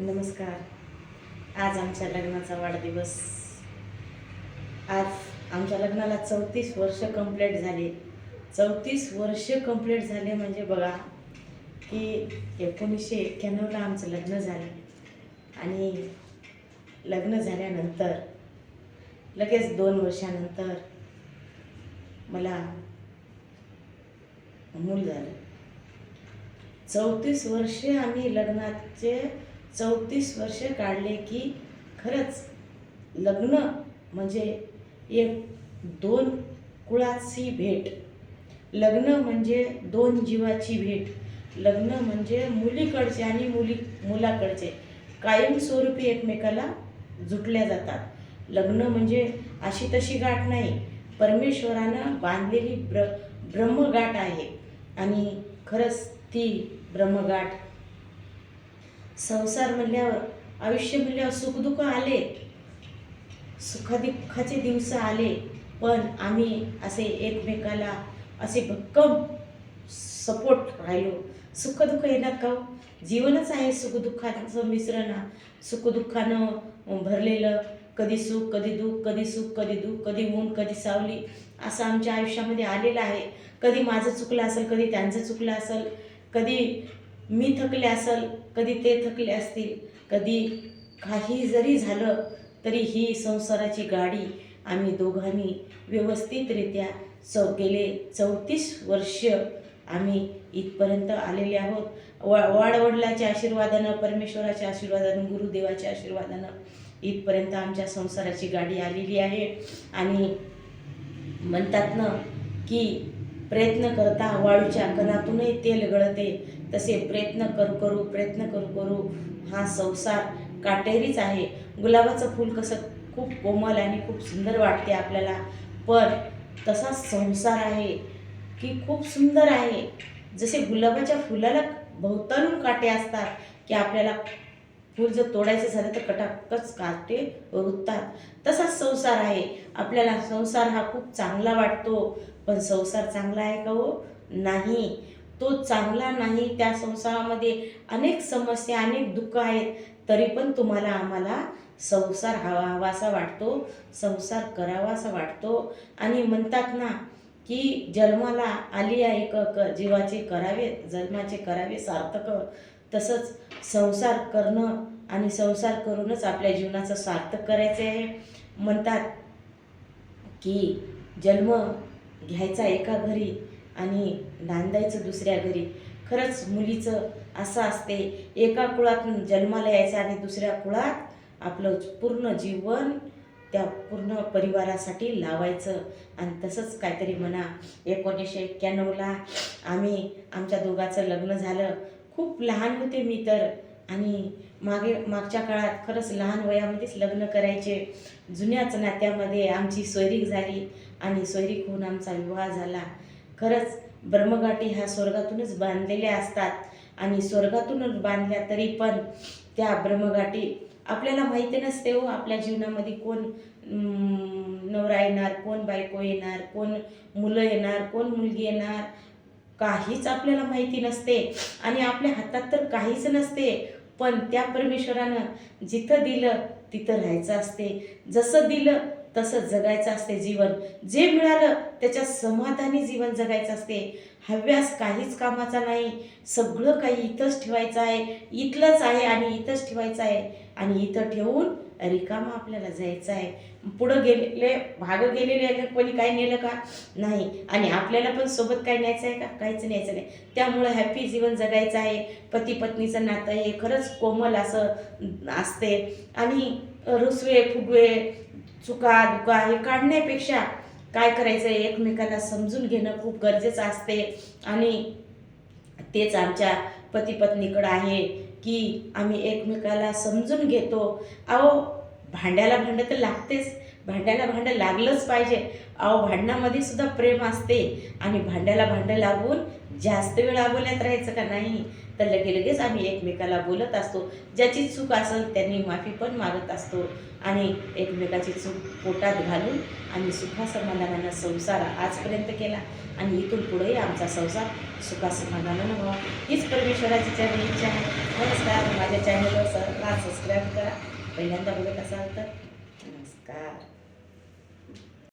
नमस्कार. आज आमच्या लग्नाचा वाढदिवस. आज आमच्या लग्नाला चौतीस वर्ष कंप्लीट झाले. चौतीस वर्ष कंप्लीट झाले म्हणजे बघा की एकोणीसशे एक्क्याण्णवला आमचं लग्न झालं. आणि लग्न झाल्यानंतर लगेच दोन वर्षानंतर मला मूल झालं. चौतीस वर्षे आम्ही लग्नाचे चौतीस वर्ष काढले की खरंच लग्न म्हणजे एक दोन कुळाची भेट. लग्न म्हणजे दोन जीवाची भेट. लग्न म्हणजे मुलीकडचे आणि मुली मुलाकडचे. कायमस्वरूपी एकमेकाला जुटल्या जातात. लग्न म्हणजे अशी तशी गाठ नाही. परमेश्वरानं बांधलेली ब्र ब्रह्मगाठ आहे. आणि खरंच ती ब्रह्मगाठ संसार म्हणल्यावर आयुष्य म्हणल्यावर सुखदुःख आले. सुखदुःखाचे दिवस आले पण आम्ही असे एकमेकाला असे भक्कम सपोर्ट राहिलो. सुखदुःख येणार का हो? जीवनच आहे सुखदुःखाचं मिश्रण. सुखदुःखानं भरलेलं. कधी सुख कधी दुःख कधी सुख कधी दुःख कधी ऊन कधी सावली. असं आमच्या आयुष्यामध्ये आलेलं आहे. कधी माझं चुकलं असेल कधी त्यांचं चुकलं असेल. कधी मी थकले असेल कधी ते थकले असतील कधी काही जरी झालं तरी ही संसाराची गाडी आम्ही दोघांनी व्यवस्थितरित्या चौ गेले चौतीस वर्ष आम्ही इथपर्यंत आलेले आहोत. वा वाडवडिलाच्या आशीर्वादानं परमेश्वराच्या आशीर्वादानं गुरुदेवाच्या आशीर्वादानं इथपर्यंत आमच्या संसाराची गाडी आलेली आहे. आणि म्हणतात ना की प्रयत्न करता वाळूच्या कणातूनही तेल गळते तसे प्रयत्न करू करू प्रयत्न करू करू. हा संसार काटेरीच आहे. गुलाबाचं फूल कसं खूप कोमल आणि खूप सुंदर वाटते आपल्याला. पण तसा संसार आहे की खूप सुंदर आहे. जसे गुलाबाच्या फुलाला भोवतालून काटे असतात की आपल्याला फूल जर तोडायचं झालं तर कटाकच काटे रुततात. तसाच संसार आहे. आपल्याला संसार हा खूप चांगला वाटतो. पण संसार चांगला आहे का हो? नाही. तो चांगला नाही त्या संसारामध्ये अनेक समस्या अनेक दुःख आहेत तरी पण तुम्हाला आम्हाला संसार हवा हवासा वाटतो संसार करावासा वाटतो. आणि म्हणतात ना की जन्माला आली आहे क क जीवाचे करावे जन्माचे करावे सार्थक. तसंच संसार करणं आणि संसार करूनच आपल्या जीवनाचं सार्थक करायचे आहे. म्हणतात की जन्म घ्यायचा एका घरी आणि नांदायचं दुसऱ्या घरी. खरंच मुलीचं असं असते एका कुळातून जन्माला यायचं आणि दुसऱ्या कुळात आपलं पूर्ण जीवन त्या पूर्ण परिवारासाठी लावायचं. आणि तसंच काहीतरी म्हणा एकोणीसशे एक्क्याण्णवला आम्ही आमच्या दोघाचं लग्न झालं. खूप लहान होते मी तर. आणि मागे मागच्या काळात खरंच लहान वयामध्येच लग्न करायचे. जुन्याच नात्यामध्ये आमची सोयरीक झाली आणि सोयरीक होऊन आमचा विवाह झाला. खरंच ब्रह्मगाठी ह्या स्वर्गातूनच बांधलेल्या असतात. आणि स्वर्गातूनच बांधल्या तरी पण त्या ब्रह्मगाठी आपल्याला माहिती नसते हो आपल्या जीवनामध्ये कोण नवरा येणार कोण बायको येणार कोण मुलं येणार कोण मुलगी येणार काहीच आपल्याला माहिती नसते. आणि आपल्या हातात तर काहीच नसते. पण त्या परमेश्वरानं जिथं दिलं तिथं राहायचं असते जसं दिलं तसं जगायचं असते जीवन. जे मिळालं त्याच्या समाधानी जीवन जगायचं असते. हव्यास काहीच कामाचा नाही. सगळं काही इथंच ठेवायचं आहे. इथलंच आहे आणि इथंच ठेवायचं आहे. आणि इथं ठेवून रिकामा आपल्याला जायचं आहे. पुढं गेलेले भाग गेलेले आहे कोणी काय नेलं का? नाही. आणि आपल्याला पण सोबत काय न्यायचं आहे का? काहीच न्यायचं नाही. त्यामुळं हॅपी जीवन जगायचं आहे. पती पत्नीचं नातं हे खरंच कोमल असं असते. आणि रुसवे फुगवे चुका दुका हे काढण्यापेक्षा काय करायचं आहे एकमेकाला समजून घेणं खूप गरजेचं असते. आणि तेच आमच्या पती पत्नीकडं आहे की आम्ही एकमेकाला समजून घेतो. अहो भांड्याला भांडं तर लागतेच. भांड्याला भांडं लागलंच पाहिजे. अहो भांडणामध्ये सुद्धा प्रेम असते. आणि भांड्याला भांडं लागून जास्त वेळ अबोल्यात राहायचं का नाही? तर लगे लगेच आम्ही एकमेकाला बोलत असतो. ज्याची चूक असेल त्यांनी माफी पण मागत असतो. आणि एकमेकाची चूक पोटात घालून आम्ही सुखासमाधानानं संसार आजपर्यंत केला. आणि इथून पुढेही आमचा संसार सुखासमाधानानं व्हावा. हीच परमेश्वराची चॅनल इच्छा आहे. नमस्कार. माझ्या चॅनलवर सर सबस्क्राईब करा. पहिल्यांदा बघत असाल तर नमस्कार